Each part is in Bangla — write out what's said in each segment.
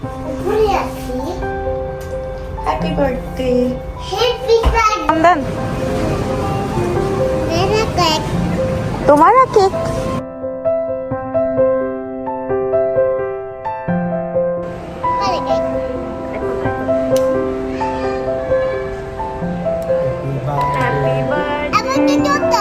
উপরে আছি happy birthday happy birthday Hamdan মেরা কেক তোমারা কেক মেরা কেক হ্যাপি বার্থডে আমার তো জুতো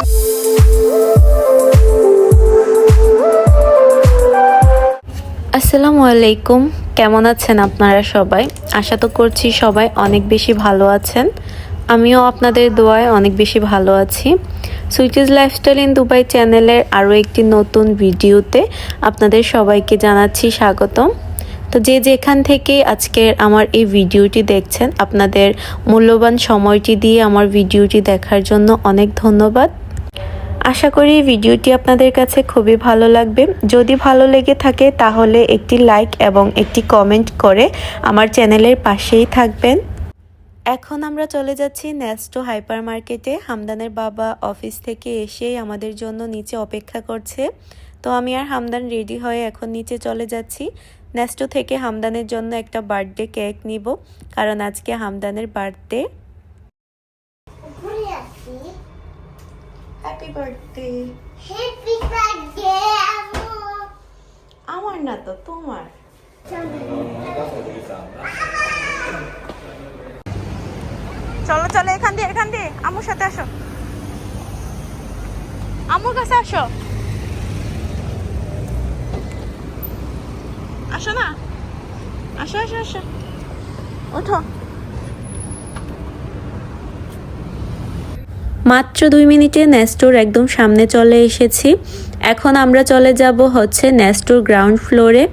আসসালামু আলাইকুম কেমন আছেন আপনারা সবাই? আশা তো করছি সবাই অনেক বেশি ভালো আছেন। আমিও আপনাদের দোয়ায় অনেক বেশি ভালো আছি। সুইটিজ লাইফস্টাইল ইন দুবাই চ্যানেলের আরও একটি নতুন ভিডিওতে আপনাদের সবাইকে জানাচ্ছি স্বাগতম। তো যে যেখান থেকে আজকের আমার এই ভিডিওটি দেখছেন, আপনাদের মূল্যবান সময়টি দিয়ে আমার ভিডিওটি দেখার জন্য অনেক ধন্যবাদ। আশা করি ভিডিওটি আপনাদের কাছে খুবই ভালো লাগবে। যদি ভালো লেগে থাকে, তাহলে একটি লাইক এবং একটি কমেন্ট করে আমার চ্যানেলের পাশেই থাকবেন। এখন আমরা চলে যাচ্ছি ন্যাস্টো হাইপার মার্কেটে হামদানের বাবা অফিস থেকে এসেই আমাদের জন্য নিচে অপেক্ষা করছে। তো আমি আর হামদান রেডি হয়ে এখন নিচে চলে যাচ্ছি। ন্যাস্টো থেকে হামদানের জন্য একটা বার্থডে কেক নিব, কারণ আজকে হামদানের বার্থডে উপরে আছি happy birthday happy birthday Amu আমার না তো তোমার। চলো চলো এখান দিয়ে এখান দিয়ে। আমুর সাথে আসো। আমুর কাছে আসো। আসো না? আসো আসো আসো। ওঠো। মাত্র দুই মিনিটে নেস্টোর একদম সামনে চলে এসেছি। এখন আমরা চলে যাব হচ্ছে নেস্টোর গ্রাউন্ড ফ্লোরে।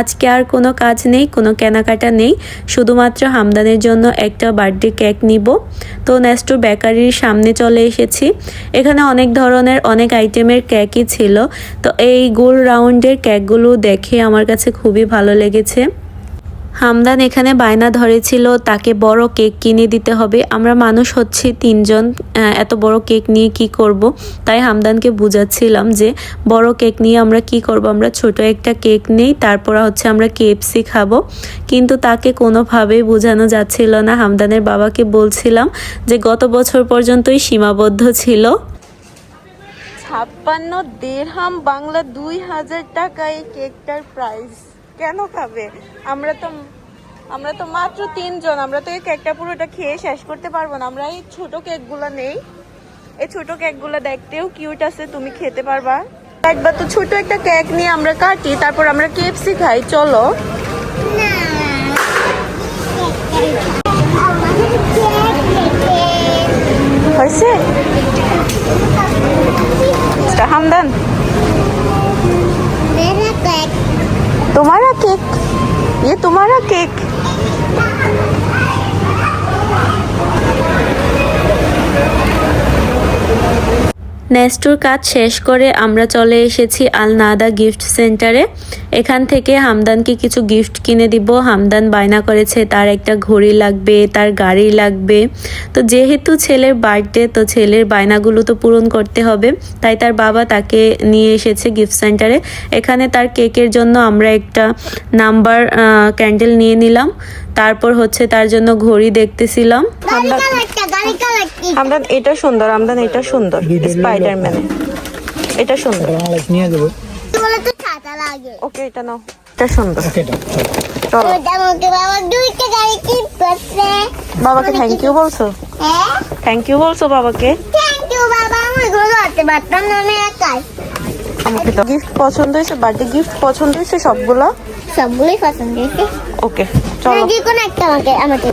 আজকে আর কোনো কাজ নেই, কোনো কেনাকাটা নেই। শুধুমাত্র হামদানের জন্য একটা বার্থডে কেক নিব। তো নেস্টোর বেকারির সামনে চলে এসেছি। এখানে অনেক ধরনের অনেক আইটেমের কেকই ছিল। তো এই গোল রাউন্ডের কেকগুলো দেখে আমার কাছে খুবই ভালো লেগেছে। হামদান এখানে বায়না ধরেছিল, তাকে বড় কেক কিনে দিতে হবে। আমরা মানুষ হচ্ছে তিনজন এত বড় কেক নিয়ে কি করব? তাই হামদানকে বুঝাচ্ছিলাম যে বড় কেক নিয়ে আমরা কি করব? আমরা ছোট একটা কেক নেই, তারপর হচ্ছে আমরা কেএফসি খাব। কিন্তু তাকে কোনোভাবেই বোঝানো যাচ্ছিল না। হামদানের বাবাকে বলছিলাম যে গত বছর পর্যন্তই সীমাবদ্ধ ছিল। ছাপ্পান্ন দেড়হাম বাংলা দুই হাজার টাকা এই কেকটার প্রাইস কেন খাবে? আমরা তো আমরা তো মাত্র তিনজন, আমরা তো এই কেকটা পুরোটা খেয়ে শেষ করতে পারব না। আমরা এই ছোট কেকগুলো নেই। এই ছোট কেকগুলো দেখতেও কিউট আছে, তুমি খেতে পারবা। একবার তো ছোট একটা কেক নিয়ে আমরা কাটি, তারপর আমরা কেএফসি খাই, চলো। হয়েছে? হামদান? নেস্টোর কাজ শেষ করে আমরা চলে এসেছি আল নাদা গিফট সেন্টারে। এখান থেকে হামদানকে কিছু গিফট কিনে দিব। হামদান বায়না করেছে, তার একটা ঘড়ি লাগবে, তার গাড়ি লাগবে। তো যেহেতু ছেলের বার্থডে, তো ছেলের বায়নাগুলো তো পূরণ করতে হবে। তাই তার বাবা তাকে নিয়ে এসেছে গিফট সেন্টারে। এখানে তার কেকের জন্য আমরা একটা নাম্বার ক্যান্ডেল নিয়ে নিলাম। তারপর হচ্ছে তার জন্য ঘড়ি দেখতেছিলাম। এটা সুন্দর আমদান এটা সুন্দর স্পাইডারম্যান এটা সুন্দর। নিয়ে যাব। বলে তো ছাতা লাগে ওকে এটা নাও এটা সুন্দর। বাবাকে থ্যাংক ইউ বলছো? হ্যাঁ? থ্যাংক ইউ বলছো বাবাকে? আমাকে তো গিফট পছন্দ হয়েছে বার্থডে গিফট পছন্দ হয়েছে সবগুলো? সবগুলোই পছন্দ হয়েছে। ওকে চলো। যে কোনো একটা আমাকে আমাকে।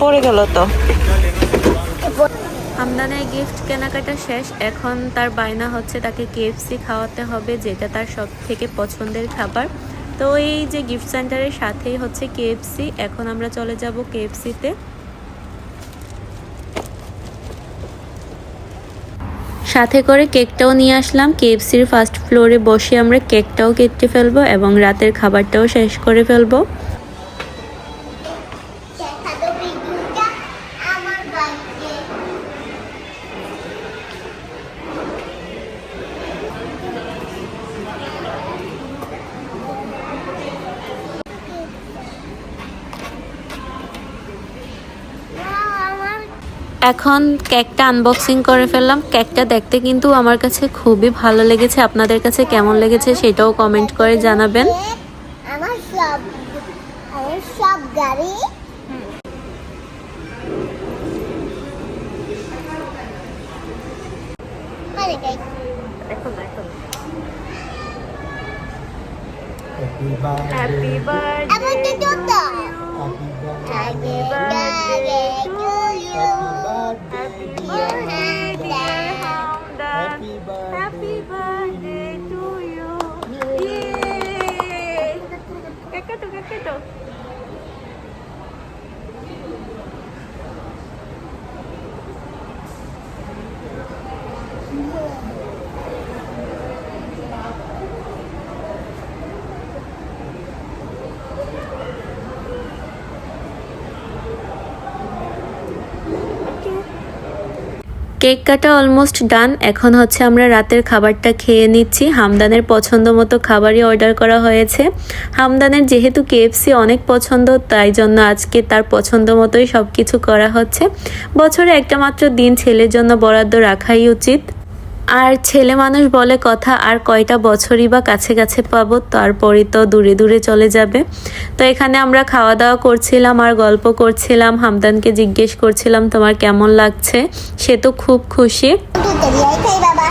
পড়ে গেল তো। হামদানের গিফট কেনাকাটা শেষ, এখন তার বায়না হচ্ছে তাকে কেএফসি খাওয়াতে হবে, যেটা তার সব থেকে পছন্দের খাবার। তো এই যে গিফট সেন্টারের সাথেই হচ্ছে কেএফসি এখন আমরা চলে যাব কেএফসিতে সাথে করে কেকটাও নিয়ে আসলাম কেএফসির ফার্স্ট ফ্লোরে বসে আমরা কেকটাও কেটে ফেলব এবং রাতের খাবারটাও শেষ করে ফেলব দেখা তো ভিডিওটা আমার বাড়িতে এখন কেকটা আনবক্সিং করে ফেললাম। কেকটা দেখতে কিন্তু আমার কাছে খুবই ভালো লেগেছে। আপনাদের কাছে কেমন লেগেছে সেটাও কমেন্ট করে জানাবেন। আমার সব আমার সব গাড়ি। মানে Happy birthday. Happy birthday. Happy birthday cake কাটো কেক কাটা অলমোস্ট ডান এখন হচ্ছে আমরা রাতের খাবারটা খেয়ে নিচ্ছি। হামদানের পছন্দ মতো খাবারই অর্ডার করা হয়েছে। হামদানের যেহেতু কেএফসি অনেক পছন্দ, তাই জন্য আজকে তার পছন্দ মতোই সব কিছু করা হচ্ছে। বছরে একটা মাত্র দিন ছেলের জন্য বরাদ্দ রাখাই উচিত। আর ছেলে মানুষ বলে কথা, আর কয়টা বছরই বা কাছে কাছে পাবো, তারপরই তো দূরে দূরে চলে যাবে। তো এখানে আমরা খাওয়া দাওয়া করছিলাম, আর গল্প করছিলাম, হামদানকে জিজ্ঞেস করছিলাম, তোমার কেমন লাগছে? সে তো খুব খুশি দুধ দিয়ে খাই বাবা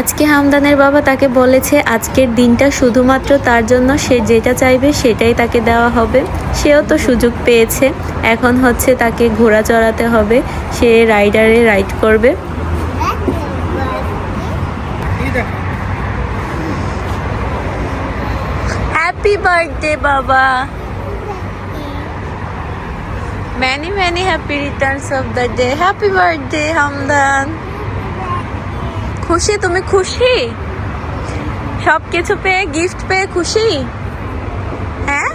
আজকে হামদানের বাবা তাকে বলেছে, আজকের দিনটা শুধুমাত্র তার জন্য, সে যেটা চাইবে সেটাই তাকে দেওয়া হবে। সেও তো সুযোগ পেয়েছে। এখন হচ্ছে তাকে ঘোড়া চড়াতে হবে। সে রাইডারে রাইড করবে। হ্যাপি বার্থডে বাবা। Many many happy returns of the day happy birthday Hamdan. খুশি? তুমি খুশি? সব কিছু পেয়ে গিফট পেয়ে খুশি? হ্যাঁ?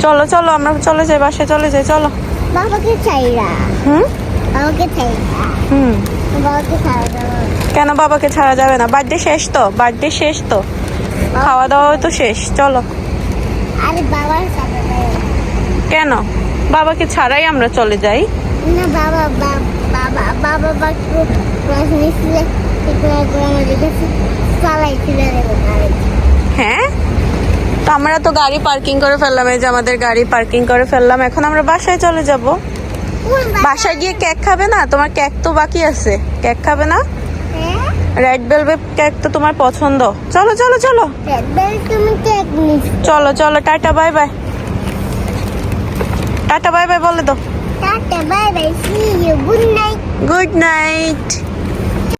চলো চলো আমরা চলে যাই বাসায় চলে যাই চলো। বাবাকে চাইরা হুম? বাবাকে চাইরা হুম। বাবাকে ছাড়া কেন বাবাকে ছাড়া যাবে না? বার্থডে শেষ তো বার্থডে শেষ তো। খাওয়া দাওয়া তো শেষ চলো। আরে বাবার কেন? বাবাকে ছাড়াই আমরা চলে যাই। না বাবা বাবা বাবা বা ক্লাস নিচ্ছিলে সেগুলো আমাদের কাছে চালাই ছিল হ্যাঁ? তো আমরা তো গাড়ি পার্কিং করে ফেললাম এই যে আমাদের গাড়ি পার্কিং করে ফেললাম। এখন আমরা বাসায় চলে যাব। বাসায়? গিয়ে কেক খাবে না? তোমার কেক তো বাকি আছে। কেক খাবে না? রেড ভেলভেট কেক তো তোমার পছন্দ। চলো চলো চলো। চলো চলো tata bye bye tata bye bye বলে দাও। Tata bye bye see you good night good night